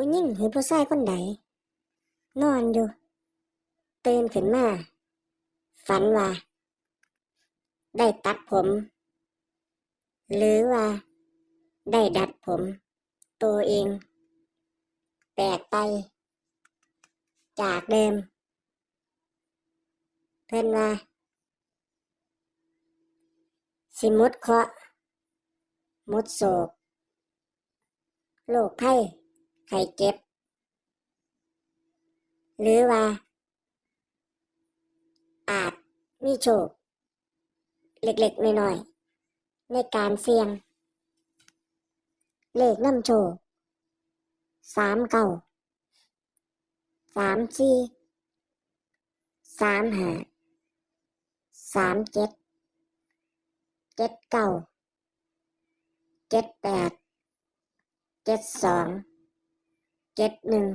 ผู้หญิงหรือผู้ชายคนใดนอนอยู่ตื่นขึ้นมา ฝันว่า ได้ตัดผม หรือว่า ได้ดัดผม ตัวเอง แปลกไป จากเดิม เพิ่อนว่า สิมุดเคาะมุดโศกโรคไข้ ไข้เจ็บ หรือว่า อาจมีโชค เล็กๆน้อยๆในการเสี่ยง เลขน้ำโชคสามเก้าสามสี่สามห้าสามเจ็ดเจ็ดเก้าเจ็ดแปดเจ็ดสอง เจ็ดหนึ่ง